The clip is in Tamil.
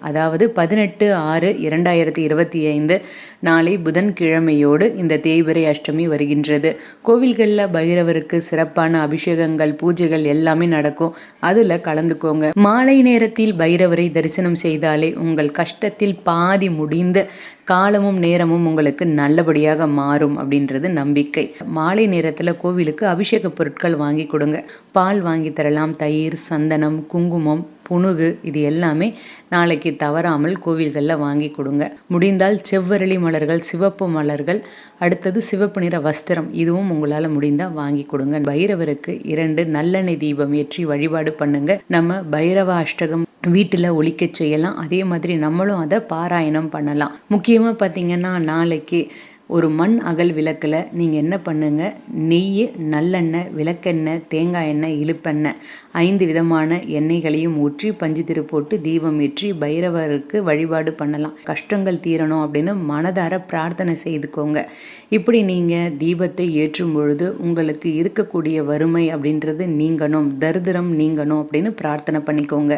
அதாவது பதினெட்டு ஆறு இரண்டாயிரத்தி இருபத்தி ஐந்து நாளை புதன்கிழமையோடு இந்த தேய்பிறை அஷ்டமி வருகின்றது. கோவில்களில் பைரவருக்கு சிறப்பான அபிஷேகங்கள் பூஜைகள் எல்லாமே நடக்கும். அதில் கலந்துக்கோங்க. மாலை நேரத்தில் பைரவரை தரிசனம் செய்தாலே உங்கள் கஷ்டத்தில் பாதி முடிந்து காலமும் நேரமும் உங்களுக்கு நல்லபடியாக மாறும் அப்படின்றது நம்பிக்கை. மாலை நேரத்தில் கோவிலுக்கு அபிஷேக பொருட்கள் வாங்கி கொடுங்க. பால் வாங்கி தரலாம். தயிர் சந்தனம் குங்குமம் புணுகு இது எல்லாமே நாளைக்கு தவறாமல் கோவில்களில் வாங்கி கொடுங்க. முடிந்தால் செவ்வரளி மலர்கள் சிவப்பு மலர்கள் அடுத்தது சிவப்பு நிற வஸ்திரம் இதுவும் உங்களால் முடிந்தால் வாங்கி கொடுங்க. பைரவருக்கு இரண்டு நல்லெண்ணெய் தீபம் ஏற்றி வழிபாடு பண்ணுங்க. நம்ம பைரவ அஷ்டகம் வீட்டில் ஒழிக்க செய்யலாம். அதே மாதிரி நம்மளும் அதை பாராயணம் பண்ணலாம். முக்கியமாக பார்த்திங்கன்னா நாளைக்கு ஒரு மண் அகல் விளக்கில் நீங்கள் என்ன பண்ணுங்கள் நெய் நல்லெண்ணெய் விளக்கெண்ணெய் தேங்காய் எண்ணெய் இழுப்பெண்ணெய் ஐந்து விதமான எண்ணெய்களையும் ஊற்றி பஞ்சு திரு போட்டு தீபம் ஏற்றி பைரவருக்கு வழிபாடு பண்ணலாம். கஷ்டங்கள் தீரணும் அப்படின்னு மனதார பிரார்த்தனை செய்துக்கோங்க. இப்படி நீங்கள் தீபத்தை ஏற்றும் பொழுது உங்களுக்கு இருக்கக்கூடிய வறுமை அப்படின்றது நீங்கணும் தரித்திரம் நீங்கணும் அப்படின்னு பிரார்த்தனை பண்ணிக்கோங்க.